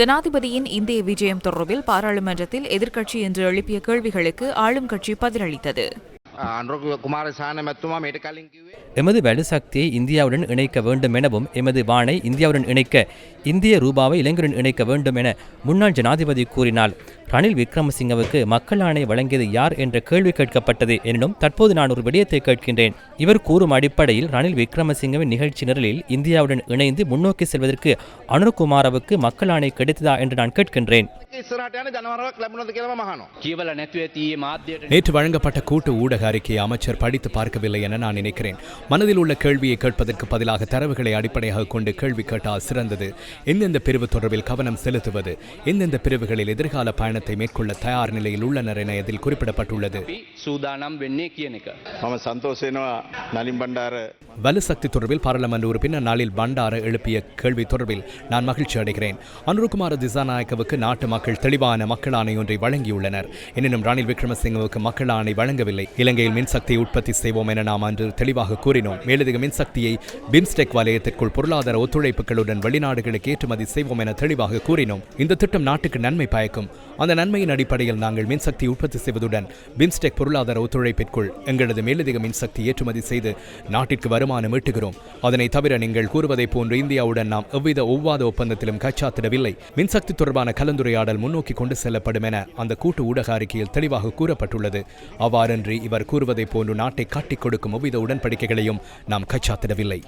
ஜனாதிபதியின் இந்திய விஜயம் தொடர்பில் பாராளுமன்றத்தில் எதிர்க்கட்சி என்று எழுப்பிய கேள்விகளுக்கு ஆளும் கட்சி பதிலளித்தது. எமது வலுசக்தியை இந்தியாவுடன் இணைக்க வேண்டும் எனவும் எமது வானை இந்தியாவுடன் இணைக்க இந்திய ரூபாவை இளைஞரின் இணைக்க வேண்டும் என முன்னாள் ஜனாதிபதி கூறினால் ரணில் விக்ரமசிங்கவுக்கு மக்கள் ஆணை வழங்கியது யார் என்ற கேள்வி கேட்கப்பட்டது எனினும் தற்போது நான் ஒரு விடயத்தை கேட்கின்றேன். இவர் கூறும் அடிப்படையில் ரணில் விக்ரமசிங்கவின் நிகழ்ச்சி நிரலில் இந்தியாவுடன் இணைந்து முன்னோக்கி செல்வதற்கு அனுர்குமாரவுக்கு மக்கள் ஆணை கிடைத்ததா என்று நான் கேட்கின்றேன். நேற்று வழங்கப்பட்ட கூட்டு ஊடக அறிக்கையை அமைச்சர் படித்து பார்க்கவில்லை என நான் நினைக்கிறேன். மனதில் உள்ள கேள்வியை கேட்பதற்கு பதிலாக தரவுகளை அடிப்படையாக கொண்டு கேள்வி கேட்டால் சிறந்தது. எந்தெந்த பிரிவு தொடர்பில் கவனம் செலுத்துவது எந்தெந்த பிரிவுகளில் எதிர்கால பயணத்தை மேற்கொள்ள தயார் நிலையில் உள்ளனர் என இதில் குறிப்பிடப்பட்டுள்ளது. வலுசக்தி தொடர்பில் பாராளுமன்ற உறுப்பினர் நாளில் பண்டார எழுப்பிய கேள்வி தொடர்பில் நான் மகிழ்ச்சி அடைகிறேன். அனுருகுமார திசாநாயக்கவுக்கு நாட்டு மக்கள் தெளிவான மக்கள் ஆணை ஒன்றை வழங்கியுள்ளனர். எனினும் ரணில் விக்ரமசிங்கவுக்கு மக்கள் ஆணை வழங்கவில்லை. இலங்கையில் மின்சக்தியை உற்பத்தி செய்வோம் என நாம் அன்று தெளிவாக கூறினோம். மேலதிக மின்சக்தியை பிம்ஸ்டெக் வலயத்திற்குள் பொருளாதார ஒத்துழைப்புகளுடன் வெளிநாடுகளை வெளிநாடுகளுக்கு ஏற்றுமதி செய்வோம் என தெளிவாக கூறினோம். இந்த திட்டம் நாட்டுக்கு நன்மை பயக்கும். அந்த நன்மையின் அடிப்படையில் நாங்கள் மின்சக்தி உற்பத்தி செய்வதுடன் பிம்ஸ்டெக் பொருளாதார ஒத்துழைப்பிற்குள் எங்களது மேலதிக மின்சக்தி ஏற்றுமதி செய்து நாட்டிற்கு வருமானம் ஈட்டுகிறோம். அதனை தவிர நீங்கள் கூறுவதைப் போன்று இந்தியாவுடன் நாம் எவ்வித ஒவ்வாத ஒப்பந்தத்திலும் கச்சாத்திடவில்லை. மின்சக்தி தொடர்பான கலந்துரையாடல் முன்னோக்கி கொண்டு செல்லப்படும் என அந்த கூட்டு ஊடக அறிக்கையில் தெளிவாக கூறப்பட்டுள்ளது. அவ்வாறன்றி இவர் கூறுவதைப் போன்று நாட்டை காட்டிக் கொடுக்கும் எவ்வித உடன்படிக்கைகளையும் நாம் கச்சாத்திடவில்லை.